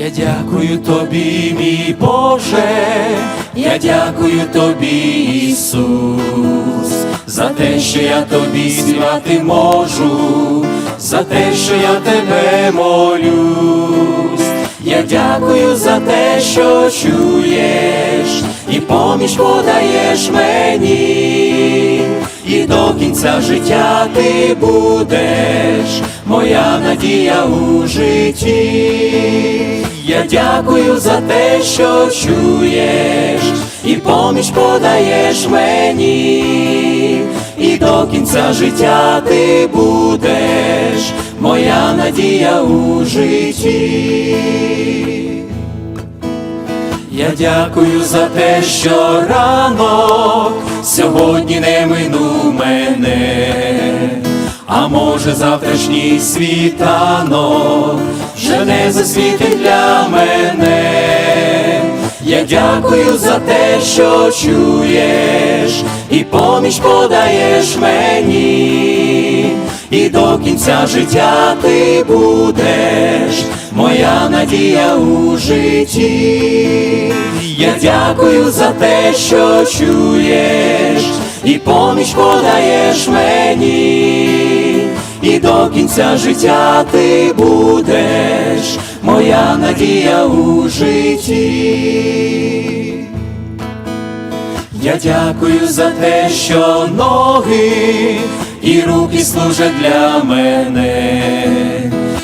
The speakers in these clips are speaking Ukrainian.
Я дякую тобі, мій Боже, я дякую тобі, Ісус, за те, що я тобі співати можу, за те, що я тебе молюсь. Я дякую за те, що чуєш, і поміч подаєш мені, і до кінця життя ти будеш, моя надія у житті. Я дякую за те, що чуєш, і поміч подаєш мені, і до кінця життя ти будеш, моя надія у житті. Я дякую за те, що ранок сьогодні не минув може завтрашній світанок вже не засвітить для мене. Я дякую за те, що чуєш, і поміч подаєш мені, і до кінця життя ти будеш, моя надія у житті. Я дякую за те, що чуєш, і поміч подаєш мені, і до кінця життя ти будеш, моя надія у житті. Я дякую за те, що ноги і руки служать для мене,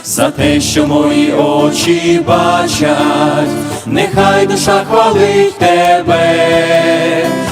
за те, що мої очі бачать, нехай душа хвалить тебе.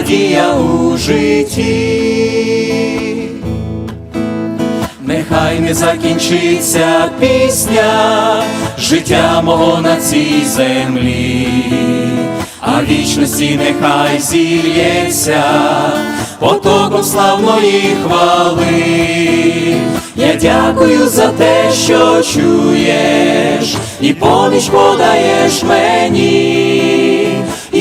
надія у житті. Нехай не закінчиться пісня життя мого на цій землі, а вічності нехай зільється потоком славної хвали. Я дякую за те, що чуєш, і поміч подаєш мені,